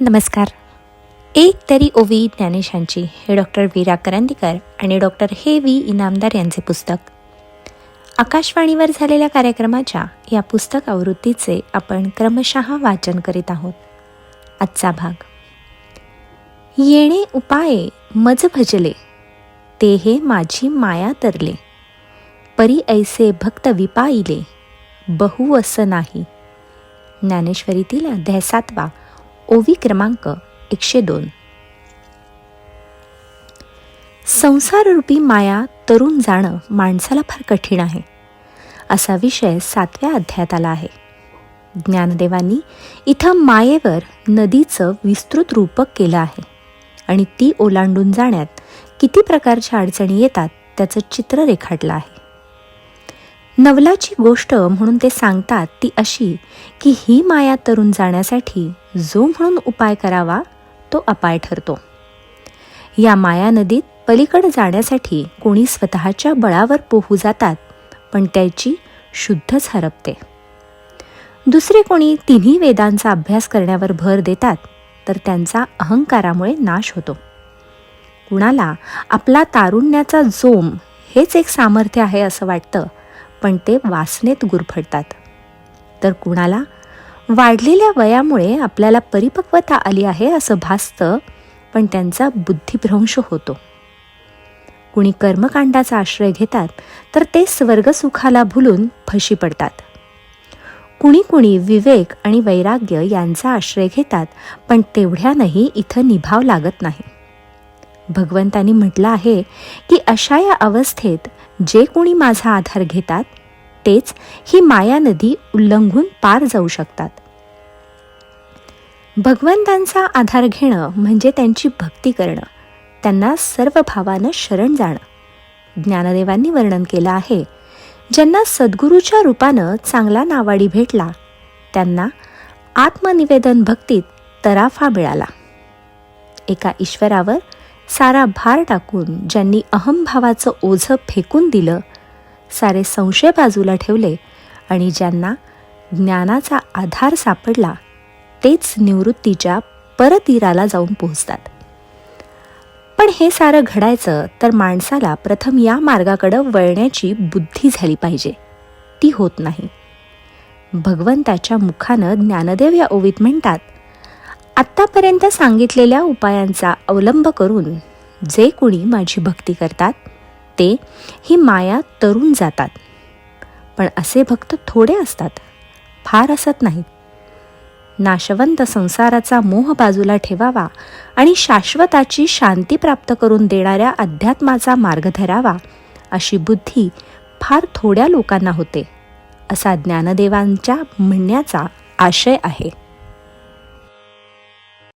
नमस्कार. एक तरी ओवी ज्ञानेशांची हे डॉक्टर वीरा करंदीकर आणि डॉक्टर हे व्ही इनामदार यांचे पुस्तक. आकाशवाणीवर झालेल्या कार्यक्रमाच्या या पुस्तक आवृत्तीचे आपण क्रमशः वाचन करीत आहोत. आजचा भाग. येणे उपाये मज भजले ते हे माझी माया तरले. परी ऐसे भक्त विपाईले बहु असं नाही. ज्ञानेश्वरीतील अध्याय सातवा ओवी क्रमांक एकशे दोन संसाररूपी माया तरुण जाणं माणसाला फार कठीण आहे असा विषय सातव्या अध्यायात आला आहे ज्ञानदेवांनी इथं मायेवर नदीचं विस्तृत रूपक केलं आहे आणि ती ओलांडून जाण्यात किती प्रकारच्या अडचणी येतात त्याचं चित्र रेखाटलं आहे नवलाची गोष्ट म्हणून ते सांगतात ती अशी की ही माया तरुण जाण्यासाठी जो म्हणून उपाय करावा तो अपाय ठरतो. या माया नदीत पलीकडे जाण्यासाठी कोणी स्वतःच्या बळावर पोहू जातात पण त्याची शुद्धच हरपते. दुसरे कोणी तिन्ही वेदांचा अभ्यास करण्यावर भर देतात तर त्यांचा अहंकारामुळे नाश होतो. कुणाला आपला तारुण्याचा जोम हेच एक सामर्थ्य आहे असं वाटतं पण ते वासनेत गुरफडतात. तर कुणाला? वाढलेल्या वयामुळे आपल्याला परिपक्वता आली आहे असं भासतं पण त्यांचा बुद्धिभ्रंश होतो. कुणी कर्मकांडाचा आश्रय घेतात तर ते स्वर्गसुखाला भुलून फशी पडतात. कुणी कुणी विवेक आणि वैराग्य यांचा आश्रय घेतात पण तेवढ्यानंही इथं निभाव लागत नाही. भगवंतांनी म्हटलं आहे की अशा या अवस्थेत जे कोणी माझा आधार घेतात तेच ही माया नदी उल्लंघून पार जाऊ शकतात. भगवंतांचा आधार घेणं म्हणजे त्यांची भक्ती करणं त्यांना सर्व भावानं शरण जाणं. ज्ञानदेवांनी वर्णन केलं आहे ज्यांना सद्गुरूच्या रूपानं चांगला नावाडी भेटला त्यांना आत्मनिवेदन भक्तीत तराफा मिळाला. एका ईश्वरावर सारा भार टाकून ज्यांनी अहमभावाचं ओझं फेकून दिलं सारे संशय बाजूला ठेवले आणि ज्यांना ज्ञानाचा आधार सापडला तेच निवृत्तीच्या परतीराला जाऊन पोहोचतात. पण हे सारं घडायचं तर माणसाला प्रथम या मार्गाकडं वळण्याची बुद्धी झाली पाहिजे. ती होत नाही. भगवंताच्या मुखानं ज्ञानदेव या ओवीत म्हणतात आत्तापर्यंत सांगितलेल्या उपायांचा अवलंब करून जे कोणी माझी भक्ती करतात ते ही माया तरुण जातात. पण असे भक्त थोडे असतात फार असत नाहीत. नाशवंत संसाराचा मोह बाजूला ठेवावा आणि शाश्वताची शांती प्राप्त करून देणाऱ्या अध्यात्माचा मार्ग धरावा अशी बुद्धी फार थोड्या लोकांना होते असा ज्ञानदेवांच्या म्हणण्याचा आशय आहे.